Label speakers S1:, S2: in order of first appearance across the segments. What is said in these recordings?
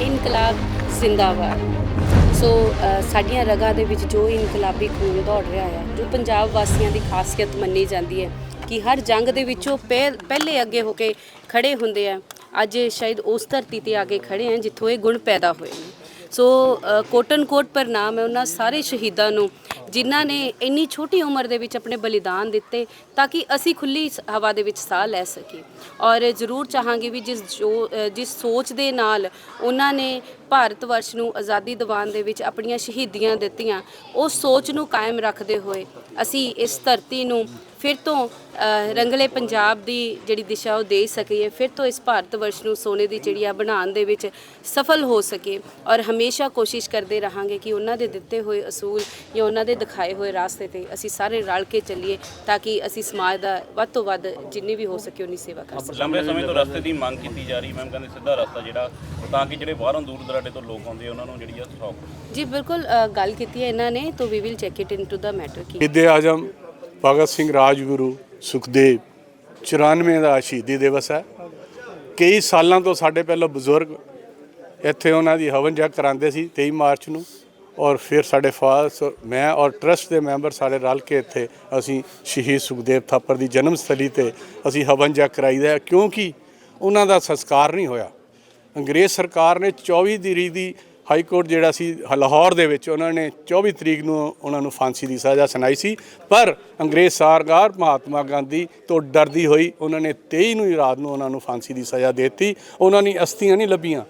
S1: ਇਨਕਲਾਬ ਜ਼ਿੰਦਾਬਾਦ। ਸੋ ਸਾਡੀਆਂ ਰਗਾਂ ਦੇ ਵਿੱਚ ਜੋ ਇਨਕਲਾਬੀ ਖੂਨ ਦੌੜ ਰਿਹਾ ਹੈ, ਜੋ ਪੰਜਾਬ ਵਾਸੀਆਂ ਦੀ ਖਾਸੀਅਤ ਮੰਨੀ ਜਾਂਦੀ ਹੈ ਕਿ ਹਰ ਜੰਗ ਦੇ ਵਿੱਚੋਂ ਪਹਿ- ਪਹਿਲੇ ਅੱਗੇ ਹੋ ਕੇ ਖੜੇ ਹੁੰਦੇ ਆ। ਅੱਜ ਸ਼ਾਇਦ ਉਸ ਧਰਤੀ ਤੇ ਆ ਕੇ ਖੜੇ ਆ ਜਿੱਥੋਂ ਇਹ ਗੁਣ ਪੈਦਾ ਹੋਏ ਨੇ। ਸੋ ਕੋਟਨ ਕੋਟ ਪ੍ਰਣਾਮ ਹੈ ਉਹਨਾਂ ਸਾਰੇ ਸ਼ਹੀਦਾਂ ਨੂੰ, ਜਿਨ੍ਹਾਂ ਨੇ ਇੰਨੀ ਛੋਟੀ ਉਮਰ ਦੇ ਵਿੱਚ ਆਪਣੇ ਬਲੀਦਾਨ ਦਿੱਤੇ ਤਾਂ ਕਿ ਅਸੀਂ ਖੁੱਲੀ ਹਵਾ ਦੇ ਵਿੱਚ ਸਾਹ ਲੈ ਸਕੀਏ। ਔਰ ਜ਼ਰੂਰ ਚਾਹਾਂਗੇ ਵੀ ਜਿਸ ਜੋ ਜਿਸ ਸੋਚ ਦੇ ਨਾਲ ਉਹਨਾਂ ਨੇ ਭਾਰਤ ਵਰਸ਼ ਨੂੰ ਆਜ਼ਾਦੀ ਦਿਵਾਉਣ ਦੇ ਵਿੱਚ ਆਪਣੀਆਂ ਸ਼ਹੀਦੀਆਂ ਦਿੱਤੀਆਂ, ਉਸ ਸੋਚ ਨੂੰ ਕਾਇਮ ਰੱਖਦੇ ਹੋਏ ਅਸੀਂ ਇਸ ਧਰਤੀ ਨੂੰ ਫਿਰ ਤੋਂ ਰੰਗਲੇ ਪੰਜਾਬ ਦੀ ਜਿਹੜੀ ਦਿਸ਼ਾ ਉਹ ਦੇ ਸਕੀਏ ਫਿਰ ਤੋਂ ਇਸ ਭਾਰਤ ਵਰਸ਼ ਨੂੰ ਸੋਨੇ ਦੀ ਚਿੜੀਆ ਬਣਾਉਣ ਦੇ ਵਿੱਚ ਸਫਲ ਹੋ ਸਕੇ ਔਰ ਹਮੇਸ਼ਾ ਕੋਸ਼ਿਸ਼ ਕਰਦੇ ਰਹਾਂਗੇ ਕਿ ਉਹਨਾਂ ਦੇ ਦਿੱਤੇ ਹੋਏ ਅਸੂਲ ਜਾਂ ਉਹਨਾਂ ਦੇ ਦਿਖਾਏ ਹੋਏ ਰਾਸਤੇ ਤੇ ਅਸੀਂ ਸਾਰੇ ਰਲ ਕੇ ਚੱਲੀਏ ਤਾਂ ਕਿ ਅਸੀਂ ਸਮਾਜ ਦਾ ਵੱਧ ਤੋਂ ਵੱਧ ਜਿੰਨੀ ਵੀ ਹੋ ਸਕੇ ਉਨੀ ਸੇਵਾ ਕਰ ਸਕੀਏ।
S2: ਲੰਬੇ ਸਮੇਂ ਤੋਂ ਰਸਤੇ ਦੀ ਮੰਗ ਕੀਤੀ ਜਾ ਰਹੀ ਮੈਮ ਕਹਿੰਦੇ ਸਿੱਧਾ ਰਸਤਾ ਜਿਹੜਾ ਤਾਂ ਕਿ ਜਿਹੜੇ ਬਾਹਰੋਂ ਦੂਰ ਦਰਾਡੇ ਤੋਂ ਲੋਕ ਆਉਂਦੇ ਉਹਨਾਂ ਨੂੰ ਜਿਹੜੀ ਆ ਸੌਖ।
S1: ਜੀ ਬਿਲਕੁਲ ਗੱਲ ਕੀਤੀ ਹੈ ਇਹਨਾਂ ਨੇ ਤਾਂ we will check it into the matter ਕੀ
S3: ਸ਼ਹੀਦੇ ਆਜਮ ਭਗਤ ਸਿੰਘ ਰਾਜਗੁਰੂ ਸੁਖਦੇਵ 94 ਦਾ ਸ਼ਹੀਦੀ ਦਿਵਸ ਹੈ। ਕਈ ਸਾਲਾਂ ਤੋਂ ਸਾਡੇ ਪਹਿਲਾਂ ਬਜ਼ੁਰਗ ਇੱਥੇ ਉਹਨਾਂ ਦੀ ਹਵਨ ਜਗ ਕਰਾਉਂਦੇ ਸੀ 23 ਮਾਰਚ ਨੂੰ ਔਰ ਫਿਰ ਸਾਡੇ ਫਾਸ ਮੈਂ ਔਰ ਟਰਸਟ ਦੇ ਮੈਂਬਰ ਸਾਰੇ ਰਲ ਕੇ ਇੱਥੇ ਅਸੀਂ ਸ਼ਹੀਦ ਸੁਖਦੇਵ ਥਾਪਰ ਦੀ ਜਨਮ ਸਥਲੀ ਤੇ ਅਸੀਂ ਹਵਨ ਜਗ ਕਰਾਈਦਾ ਕਿਉਂਕਿ ਉਹਨਾਂ ਦਾ ਸੰਸਕਾਰ ਨਹੀਂ ਹੋਇਆ। ਅੰਗਰੇਜ਼ ਸਰਕਾਰ ਨੇ 24 ਤਰੀਕ ਦੀ ਹਾਈ ਕੋਰਟ ਜਿਹੜਾ ਸੀ ਲਾਹੌਰ ਦੇ ਵਿੱਚ ਉਹਨਾਂ ਨੇ 24 ਤਰੀਕ ਨੂੰ ਉਹਨਾਂ ਨੂੰ ਫਾਂਸੀ ਦੀ ਸਜ਼ਾ ਸੁਣਾਈ ਸੀ। ਪਰ ਅੰਗਰੇਜ਼ ਸਰਕਾਰ ਮਹਾਤਮਾ ਗਾਂਧੀ ਤੋਂ ਡਰਦੀ ਹੋਈ ਉਹਨਾਂ ਨੇ 23 ਨੂੰ ਰਾਤ ਨੂੰ ਉਹਨਾਂ ਨੂੰ ਫਾਂਸੀ ਦੀ ਸਜ਼ਾ ਦਿੱਤੀ। ਉਹਨਾਂ ਦੀ ਅਸਥੀਆਂ ਨਹੀਂ ਲੱਭੀਆਂ।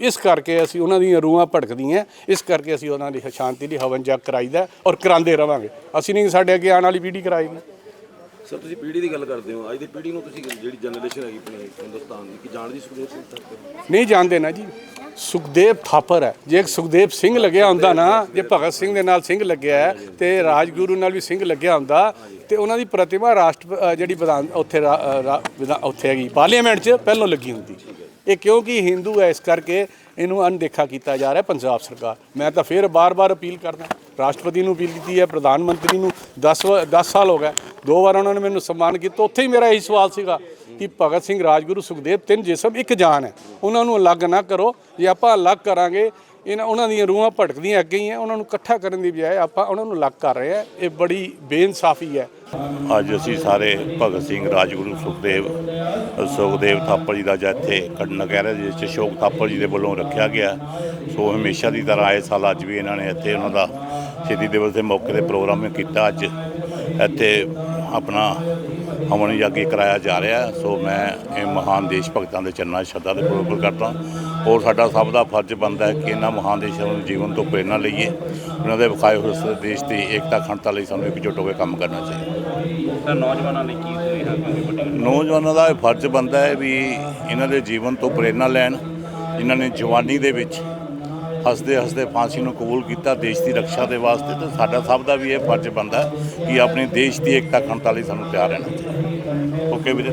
S3: ਇਸ ਕਰਕੇ ਅਸੀਂ ਉਹਨਾਂ ਦੀਆਂ ਰੂਹਾਂ ਭੜਕਦੀਆਂ। ਇਸ ਕਰਕੇ ਅਸੀਂ ਉਹਨਾਂ ਦੀ ਸ਼ਾਂਤੀ ਲਈ ਹਵਨ ਜਗ ਕਰਾਈਦਾ ਔਰ ਕਰਾਉਂਦੇ ਰਵਾਂਗੇ। ਅਸੀਂ ਨਹੀਂ ਸਾਡੇ ਅੱਗੇ ਆਉਣ ਵਾਲੀ ਪੀੜ੍ਹੀ ਕਰਾਏਗੀ
S4: ਸਰ ਤੁਸੀਂ ਪੀੜ੍ਹੀ ਦੀ ਗੱਲ ਕਰਦੇ ਹੋ। ਅੱਜ ਦੀ ਪੀੜ੍ਹੀ ਨੂੰ ਤੁਸੀਂ ਜਿਹੜੀ ਜਨਰੇਸ਼ਨ ਹੈਗੀ ਆਪਣੀ ਹਿੰਦੁਸਤਾਨ ਦੀ ਕਿ ਜਾਣਦੀ ਸੁਖਦੇਵ ਸਿੰਘ ਤੱਕ
S3: ਨਹੀਂ ਜਾਣਦੇ ਨਾ ਜੀ। ਸੁਖਦੇਵ ਥਾਪਰ ਹੈ। ਜੇ ਸੁਖਦੇਵ ਸਿੰਘ ਲੱਗਿਆ ਹੁੰਦਾ ਨਾ ਜੇ ਭਗਤ ਸਿੰਘ ਦੇ ਨਾਲ ਸਿੰਘ ਲੱਗਿਆ ਹੈ, ਤੇ ਰਾਜਗੁਰੂ ਨਾਲ ਵੀ ਸਿੰਘ ਲੱਗਿਆ ਹੁੰਦਾ ਤੇ ਉਹਨਾਂ ਦੀ ਪ੍ਰਤਿਮਾ ਰਾਸ਼ਟਰ ਜਿਹੜੀ ਵਿਧਾਨ ਉੱਥੇ ਉੱਥੇ ਹੈਗੀ। ਪਾਰਲੀਮੈਂਟ 'ਚ ਪਹਿਲਾਂ ਲੱਗੀ ਹੁੰਦੀ। ਇਹ ਕਿਉਂਕਿ ਹਿੰਦੂ ਹੈ ਇਸ ਕਰਕੇ ਇਹਨੂੰ ਅਣਦੇਖਾ ਕੀਤਾ ਜਾ ਰਿਹਾ ਪੰਜਾਬ ਸਰਕਾਰ। ਮੈਂ ਤਾਂ ਫਿਰ ਬਾਰ-ਬਾਰ ਅਪੀਲ ਕਰਦਾ। ਰਾਸ਼ਟਰਪਤੀ ਨੂੰ ਅਪੀਲ ਕੀਤੀ ਹੈ ਪ੍ਰਧਾਨ ਮੰਤਰੀ ਨੂੰ। 10 10 ਸਾਲ ਹੋ ਗਏ। ਦੋ ਵਾਰ ਉਹਨਾਂ ਨੇ ਮੈਨੂੰ ਸਨਮਾਨ ਕੀਤਾ, ਉੱਥੇ ਹੀ ਮੇਰਾ ਇਹੀ ਸਵਾਲ ਸੀਗਾ ਕਿ ਭਗਤ ਸਿੰਘ ਰਾਜਗੁਰੂ ਸੁਖਦੇਵ ਤਿੰਨ ਜਿਸਮ, ਇੱਕ ਜਾਨ ਹੈ। ਉਹਨਾਂ ਨੂੰ ਅਲੱਗ ਨਾ ਕਰੋ, ਜੇ ਆਪਾਂ ਅਲੱਗ ਕਰਾਂਗੇ, ਇਹਨਾਂ ਉਹਨਾਂ ਦੀਆਂ ਰੂਹਾਂ ਭਟਕਦੀਆਂ ਅੱਗੇ ਹੀ ਹੈ, ਉਹਨਾਂ ਨੂੰ ਇਕੱਠਾ ਕਰਨ ਦੀ ਬਜਾਏ ਆਪਾਂ ਉਹਨਾਂ ਨੂੰ ਅਲੱਗ ਕਰ ਰਹੇ ਹਾਂ। ਇਹ ਬੜੀ ਬੇਇਨਸਾਫੀ ਹੈ।
S5: ਅੱਜ ਅਸੀਂ ਸਾਰੇ ਭਗਤ ਸਿੰਘ ਰਾਜਗੁਰੂ ਸੁਖਦੇਵ ਸੁਖਦੇਵ ਥਾਪਰ ਜੀ ਦਾ ਅੱਜ ਇੱਥੇ ਕੱਢਣ ਕਹਿ ਰਹੇ, ਜਿਸ 'ਚ ਅਸ਼ੋਕ ਥਾਪਰ ਜੀ ਦੇ ਵੱਲੋਂ ਰੱਖਿਆ ਗਿਆ। ਸੋ ਹਮੇਸ਼ਾ ਦੀ ਤਰ੍ਹਾਂ ਆਏ ਸਾਲ ਅੱਜ ਵੀ ਇਹਨਾਂ ਨੇ ਇੱਥੇ ਉਹਨਾਂ ਦਾ ਸ਼ਹੀਦੀ ਦਿਵਸ ਦੇ ਮੌਕੇ ਤੇ ਪ੍ਰੋਗਰਾਮ ਕੀਤਾ। ਅੱਜ ਇੱਥੇ ਆਪਣਾ ਹਵਨ ਯੱਗ ਕਰਾਇਆ ਜਾ ਰਿਹਾ। ਸੋ ਮੈਂ ਇਹ ਮਹਾਨ ਦੇਸ਼ ਭਗਤਾਂ ਦੇ ਚਰਨਾਂ 'ਚ ਸ਼ਰਧਾ ਦੇ ਪੂਰਵਕ ਕਰਦਾ ਔਰ ਸਾਡਾ ਸਭ ਦਾ ਫਰਜ਼ ਬਣਦਾ ਹੈ ਕਿ ਇਹਨਾਂ ਮਹਾਨ ਦੇਸ਼ਾਂ ਨੂੰ ਜੀਵਨ ਤੋਂ ਪ੍ਰੇਰਨਾ ਲਈਏ। ਉਹਨਾਂ ਦੇ ਵਿਖਾਏ ਹੋਏ ਦੇਸ਼ ਦੀ ਏਕਤਾ ਅਖੰਡਤਾ ਲਈ ਸਾਨੂੰ ਇਕਜੁੱਟ ਹੋ ਕੇ ਕੰਮ ਕਰਨਾ ਚਾਹੀਦਾ।
S2: ਤਾਂ ਨੌਜਵਾਨਾਂ ਲਈ ਕੀ ਸੁਨੇਹਾ
S5: ਨੌਜਵਾਨਾਂ ਦਾ ਇਹ ਫਰਜ਼ ਬਣਦਾ ਹੈ ਵੀ ਇਹਨਾਂ ਦੇ ਜੀਵਨ ਤੋਂ ਪ੍ਰੇਰਨਾ ਲੈਣ ਜਿਨ੍ਹਾਂ ਨੇ ਜਵਾਨੀ ਦੇ ਵਿੱਚ ਹੱਸਦੇ ਹੱਸਦੇ ਫਾਂਸੀ ਨੂੰ ਕਬੂਲ ਕੀਤਾ ਦੇਸ਼ ਦੀ ਰੱਖਿਆ ਦੇ ਵਾਸਤੇ ਤੇ ਸਾਡਾ ਸਭ ਦਾ ਵੀ ਇਹ ਫਰਜ਼ ਬਣਦਾ ਕਿ ਆਪਣੇ ਦੇਸ਼ ਦੀ ਏਕਤਾ ਅਖੰਡਤਾ ਲਈ ਸਾਨੂੰ ਤਿਆਰ ਰਹਿਣਾ ਚਾਹੀਦਾ। ਓਕੇ ਵੀਰੇ।